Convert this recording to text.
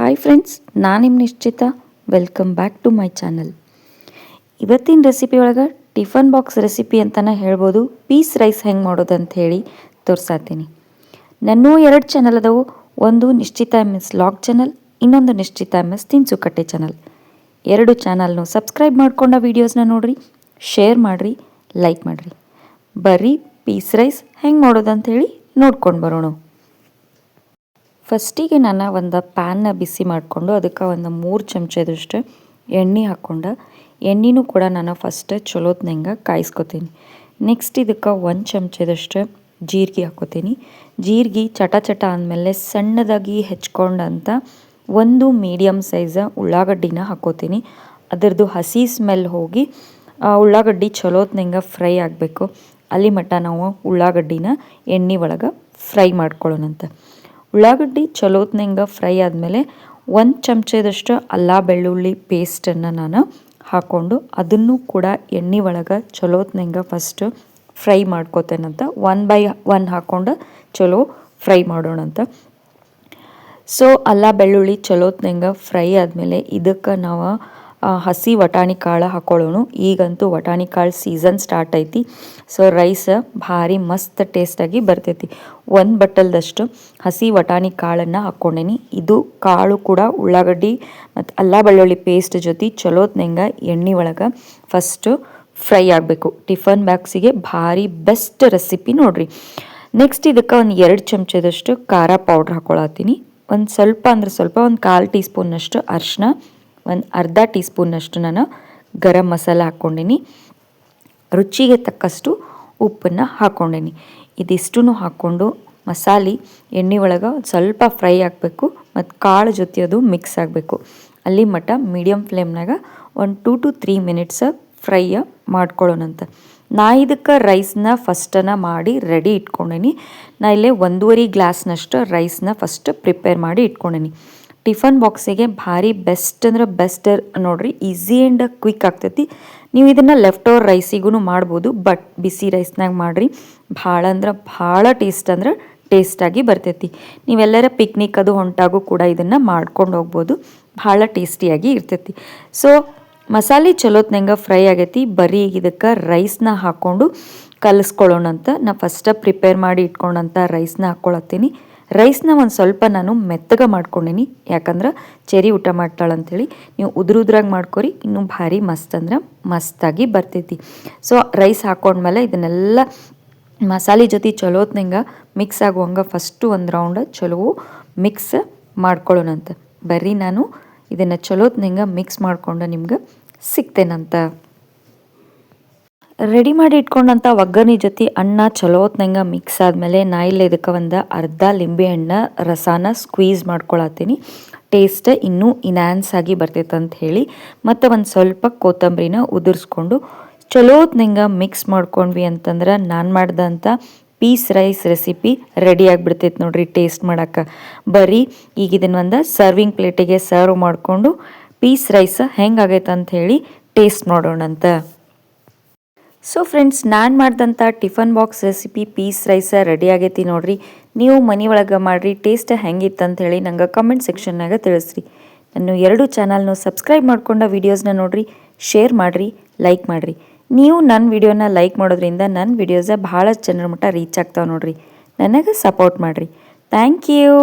Hi friends ನಾನು ನಿಮ್ಮ Nishchita. Welcome back to my channel ಇವತ್ತಿನ ರೆಸಿಪಿ ಒಳಗೆ ಟಿಫನ್ ಬಾಕ್ಸ್ ರೆಸಿಪಿ ಅಂತಲೇ ಹೇಳ್ಬೋದು. ಪೀಸ್ ರೈಸ್ ಹೆಂಗೆ ಮಾಡೋದು ಅಂತ ಹೇಳಿ ತೋರ್ಸಾತೀನಿ. ನನ್ನೂ ಎರಡು ಚಾನಲ್ ಅದಾವು. ಒಂದು ನಿಶ್ಚಿತ ಎಂ ಎಸ್ ಲಾಗ್ ಚಾನಲ್ ಇನ್ನೊಂದು ನಿಶ್ಚಿತ ಎಂ ಎಸ್ ತಿನ್ಸುಕಟ್ಟೆ ಚಾನಲ್ ಎರಡು ಚಾನಲ್ನು ಸಬ್ಸ್ಕ್ರೈಬ್ ಮಾಡ್ಕೊಂಡ ವೀಡಿಯೋಸ್ನ ನೋಡಿರಿ ಶೇರ್ ಮಾಡಿರಿ ಲೈಕ್ ಮಾಡಿರಿ. ಬರ್ರಿ ಪೀಸ್ ರೈಸ್ ಹೆಂಗೆ ಮಾಡೋದು ಹೇಳಿ ನೋಡ್ಕೊಂಡು ಬರೋಣ. ಫಸ್ಟಿಗೆ ನಾನು ಒಂದು ಪ್ಯಾನ್ನ ಬಿಸಿ ಮಾಡಿಕೊಂಡು ಅದಕ್ಕೆ ಒಂದು ಮೂರು ಚಮಚದಷ್ಟು ಎಣ್ಣೆ ಹಾಕ್ಕೊಂಡು, ಎಣ್ಣೆನೂ ಕೂಡ ನಾನು ಫಸ್ಟ್ ಚಲೋತ್ನಂಗೆ ಕಾಯಿಸ್ಕೊತೀನಿ. ನೆಕ್ಸ್ಟ್ ಇದಕ್ಕೆ ಒಂದು ಚಮಚದಷ್ಟು ಜೀರಿಗೆ ಹಾಕೋತೀನಿ ಜೀರಿಗೆ ಚಟ ಚಟ ಅಂದಮೇಲೆ ಸಣ್ಣದಾಗಿ ಹೆಚ್ಕೊಂಡಂಥ ಒಂದು ಮೀಡಿಯಮ್ ಸೈಜ ಉಳ್ಳಾಗಡ್ಡಿನ ಹಾಕೋತೀನಿ ಅದರದ್ದು ಹಸಿ ಸ್ಮೆಲ್ ಹೋಗಿ ಉಳ್ಳಾಗಡ್ಡಿ ಚಲೋತ್ನಂಗೆ ಫ್ರೈ ಆಗಬೇಕು. ಅಲ್ಲಿ ಮಟ್ಟ ನಾವು ಉಳ್ಳಾಗಡ್ಡಿನ ಎಣ್ಣೆ ಒಳಗೆ ಫ್ರೈ ಮಾಡ್ಕೊಳ್ಳೋಣಂತ. ಉಳ್ಳಾಗಡ್ಡಿ ಚಲೋತ್ನಂಗೆ ಫ್ರೈ ಆದಮೇಲೆ ಒಂದು ಚಮಚದಷ್ಟು ಅಲ್ಲ ಬೆಳ್ಳುಳ್ಳಿ ಪೇಸ್ಟನ್ನು ನಾನು ಹಾಕ್ಕೊಂಡು ಅದನ್ನು ಕೂಡ ಎಣ್ಣೆ ಒಳಗೆ ಚಲೋತ್ನಂಗೆ ಫಸ್ಟ್ ಫ್ರೈ ಮಾಡ್ಕೋತೇನಂತ ಒನ್ ಬೈ ಒನ್ ಹಾಕ್ಕೊಂಡು ಚಲೋ ಫ್ರೈ ಮಾಡೋಣಂತ ಸೊ ಅಲ್ಲ ಬೆಳ್ಳುಳ್ಳಿ ಚಲೋತ್ನಂಗೆ ಫ್ರೈ ಆದಮೇಲೆ ಇದಕ್ಕೆ ನಾವು ಹಸಿ ವಟಾಣಿ ಕಾಳು ಹಾಕೊಳ್ಳೋಣ ಈಗಂತೂ ವಟಾಣಿ ಕಾಳು ಸೀಸನ್ ಸ್ಟಾರ್ಟ್ ಐತಿ. ಸೊ ರೈಸ್ ಭಾರಿ ಮಸ್ತ್ ಟೇಸ್ಟಾಗಿ ಬರ್ತೈತಿ. ಒಂದು ಬಟ್ಟಲ್ದಷ್ಟು ಹಸಿ ವಟಾಣಿ ಕಾಳನ್ನು ಹಾಕ್ಕೊಂಡೇನಿ. ಇದು ಕಾಳು ಕೂಡ ಉಳ್ಳಾಗಡ್ಡಿ ಮತ್ತು ಅಲ್ಲ ಬೆಳ್ಳುಳ್ಳಿ ಪೇಸ್ಟ್ ಜೊತೆ ಚಲೋತ್ನಂಗೆ ಎಣ್ಣೆ ಒಳಗೆ ಫಸ್ಟು ಫ್ರೈ ಆಗಬೇಕು. ಟಿಫನ್ ಬ್ಯಾಗ್ಸಿಗೆ ಭಾರಿ ಬೆಸ್ಟ್ ರೆಸಿಪಿ ನೋಡ್ರಿ. ನೆಕ್ಸ್ಟ್ ಇದಕ್ಕೆ ಒಂದು ಎರಡು ಚಮಚದಷ್ಟು ಖಾರ ಪೌಡ್ರ್ ಹಾಕೊಳತ್ತೀನಿ. ಒಂದು ಸ್ವಲ್ಪ ಅಂದ್ರೆ ಸ್ವಲ್ಪ ಒಂದು ಕಾಲು ಟೀ ಸ್ಪೂನ್ನಷ್ಟು ಅರಿಶಿನ ಒಂದು ಅರ್ಧ ಟೀ ಸ್ಪೂನಷ್ಟು ನಾನು ಗರಂ ಮಸಾಲ ಹಾಕ್ಕೊಂಡೀನಿ. ರುಚಿಗೆ ತಕ್ಕಷ್ಟು ಉಪ್ಪನ್ನು ಹಾಕ್ಕೊಂಡೀನಿ. ಇದಿಷ್ಟು ಹಾಕ್ಕೊಂಡು ಮಸಾಲೆ, ಎಣ್ಣೆ ಒಳಗೆ ಸ್ವಲ್ಪ ಫ್ರೈ ಆಗಬೇಕು ಮತ್ತು ಕಾಳು ಜೊತೆ ಅದು ಮಿಕ್ಸ್ ಆಗಬೇಕು. ಅಲ್ಲಿ ಮಟ್ಟ ಮೀಡಿಯಮ್ ಫ್ಲೇಮ್ನಾಗ ಒಂದು ಟೂ ಟು ತ್ರೀ ಮಿನಿಟ್ಸ್ ಫ್ರೈಯ ಮಾಡ್ಕೊಳ್ಳೋಣಂತ ನಾ ಇದಕ್ಕೆ ರೈಸ್ನ ಫಸ್ಟನ್ನು ಮಾಡಿ ರೆಡಿ ಇಟ್ಕೊಂಡೇನಿ. ನಾ ಇಲ್ಲೇ ಒಂದೂವರೆ ಗ್ಲಾಸ್ನಷ್ಟು ರೈಸ್ನ ಫಸ್ಟ್ ಪ್ರಿಪೇರ್ ಮಾಡಿ ಇಟ್ಕೊಂಡೇನಿ. ಟಿಫನ್ ಬಾಕ್ಸಿಗೆ ಭಾರಿ ಬೆಸ್ಟ್ ಅಂದ್ರೆ ಬೆಸ್ಟ್ ನೋಡ್ರಿ, ಈಸಿ ಆ್ಯಂಡ್ ಕ್ವಿಕ್ ಆಗ್ತೈತಿ. ನೀವು ಇದನ್ನು ಲೆಫ್ಟ್ ಓವರ್ ರೈಸಿಗೂ ಮಾಡ್ಬೋದು ಬಟ್ ಬಿಸಿ ರೈಸ್ನಾಗ ಮಾಡಿರಿ. ಭಾಳ ಅಂದ್ರೆ ಭಾಳ ಟೇಸ್ಟ್ ಅಂದ್ರೆ ಟೇಸ್ಟಾಗಿ ಬರ್ತೈತಿ. ನೀವೆಲ್ಲರ ಪಿಕ್ನಿಕ್ ಅದು ಹೊಂಟಾಗೂ ಕೂಡ ಇದನ್ನು ಮಾಡ್ಕೊಂಡು ಹೋಗ್ಬೋದು. ಭಾಳ ಟೇಸ್ಟಿಯಾಗಿ ಇರ್ತೈತಿ. ಸೊ ಮಸಾಲೆ ಚಲೋತ್ನಂಗೆ ಫ್ರೈ ಆಗೈತಿ, ಬರೀ ಇದಕ್ಕೆ ರೈಸ್ನ ಹಾಕ್ಕೊಂಡು ಕಲಿಸ್ಕೊಳ್ಳೋಣ ಅಂತ ನಾ ಫಸ್ಟ ಪ್ರಿಪೇರ್ ಮಾಡಿ ಇಟ್ಕೊಂಡಂಥ ರೈಸ್ನ ಹಾಕ್ಕೊಳತ್ತೀನಿ ರೈಸ್ನ ಒಂದು ಸ್ವಲ್ಪ ನಾನು ಮೆತ್ತಗೆ ಮಾಡ್ಕೊಂಡೀನಿ. ಯಾಕಂದ್ರೆ ಚೆರಿ ಊಟ ಮಾಡ್ತಾಳಂತೇಳಿ ನೀವು ಉದುರು ಉದ್ರಾಗಿ ಮಾಡ್ಕೊರಿ, ಇನ್ನೂ ಭಾರಿ ಮಸ್ತ್ ಅಂದ್ರೆ ಮಸ್ತಾಗಿ ಬರ್ತೈತಿ. ಸೊ ರೈಸ್ ಹಾಕೊಂಡ್ಮೇಲೆ ಇದನ್ನೆಲ್ಲ ಮಸಾಲೆ ಜೊತೆ ಚಲೋತ್ನಂಗೆ ಮಿಕ್ಸ್ ಆಗುವಂಗೆ ಫಸ್ಟು ಒಂದು ರೌಂಡ್ ಚಲೋ ಮಿಕ್ಸ್ ಮಾಡ್ಕೊಳ್ಳೋಣಂತ ಬರ್ರಿ ನಾನು ಇದನ್ನು ಚಲೋತ್ನಂಗೆ ಮಿಕ್ಸ್ ಮಾಡ್ಕೊಂಡು ನಿಮ್ಗೆ ಸಿಗ್ತೇನಂತ. ರೆಡಿ ಮಾಡಿ ಇಟ್ಕೊಂಡಂಥ ಒಗ್ಗರಣೆ ಜೊತೆ ಅನ್ನ ಚಲೋ ಹೊತ್ನಂಗೆ ಮಿಕ್ಸ್ ಆದಮೇಲೆ ನಾ ಇಲ್ಲಿ ಇದಕ್ಕೆ ಒಂದು ಅರ್ಧ ಲಿಂಬೆ ಹಣ್ಣು ರಸಾನ ಸ್ಕ್ವೀಸ್ ಮಾಡ್ಕೊಳತ್ತೀನಿ. ಟೇಸ್ಟ್ ಇನ್ನೂ ಇನ್ಯಾನ್ಸ್ ಆಗಿ ಬರ್ತೈತೆ ಅಂತ ಹೇಳಿ. ಮತ್ತು ಒಂದು ಸ್ವಲ್ಪ ಕೊತ್ತಂಬರಿನ ಉದುರಿಸ್ಕೊಂಡು ಚಲೋ ಹೊತ್ನಂಗೆ ಮಿಕ್ಸ್ ಮಾಡ್ಕೊಂಡ್ವಿ ಅಂತಂದ್ರೆ ನಾನು ಮಾಡಿದಂಥ ಪೀಸ್ ರೈಸ್ ರೆಸಿಪಿ ರೆಡಿ ಆಗಿಬಿಡ್ತೈತೆ ನೋಡ್ರಿ ಟೇಸ್ಟ್ ಮಾಡೋಕ್ಕೆ ಬರೀ ಈಗ ಇದನ್ನ ಒಂದು ಸರ್ವಿಂಗ್ ಪ್ಲೇಟಿಗೆ ಸರ್ವ್ ಮಾಡಿಕೊಂಡು ಪೀಸ್ ರೈಸ್ ಹೆಂಗಾಗೈತೆ ಅಂತ ಹೇಳಿ ಟೇಸ್ಟ್ ಮಾಡೋಣಂತ ಸೊ ಫ್ರೆಂಡ್ಸ್ ನಾನು ಮಾಡಿದಂಥ tiffin box recipe peas rice ready ಆಗೈತಿ ನೋಡಿರಿ. ನೀವು ಮನೆ ಒಳಗೆ ಮಾಡಿರಿ ಟೇಸ್ಟ್ ಹೆಂಗಿತ್ತು ಅಂತ ಹೇಳಿ ನಂಗೆ ಕಮೆಂಟ್ ಸೆಕ್ಷನ್ನಾಗ ತಿಳಿಸ್ರಿ. ನಾನು ಎರಡು ಚಾನಲ್ನು ಸಬ್ಸ್ಕ್ರೈಬ್ ಮಾಡ್ಕೊಂಡ ವೀಡಿಯೋಸ್ನ ನೋಡಿರಿ ಶೇರ್ ಮಾಡಿರಿ ಲೈಕ್ ಮಾಡಿರಿ. ನೀವು ನನ್ನ ವಿಡಿಯೋನ ಲೈಕ್ ಮಾಡೋದ್ರಿಂದ ನನ್ನ ವಿಡಿಯೋಸ ಭಾಳ ಜನರ ಮಟ್ಟ ರೀಚ್ ಆಗ್ತಾವೆ ನೋಡಿರಿ. ನನಗೆ ಸಪೋರ್ಟ್ ಮಾಡಿರಿ. Thank you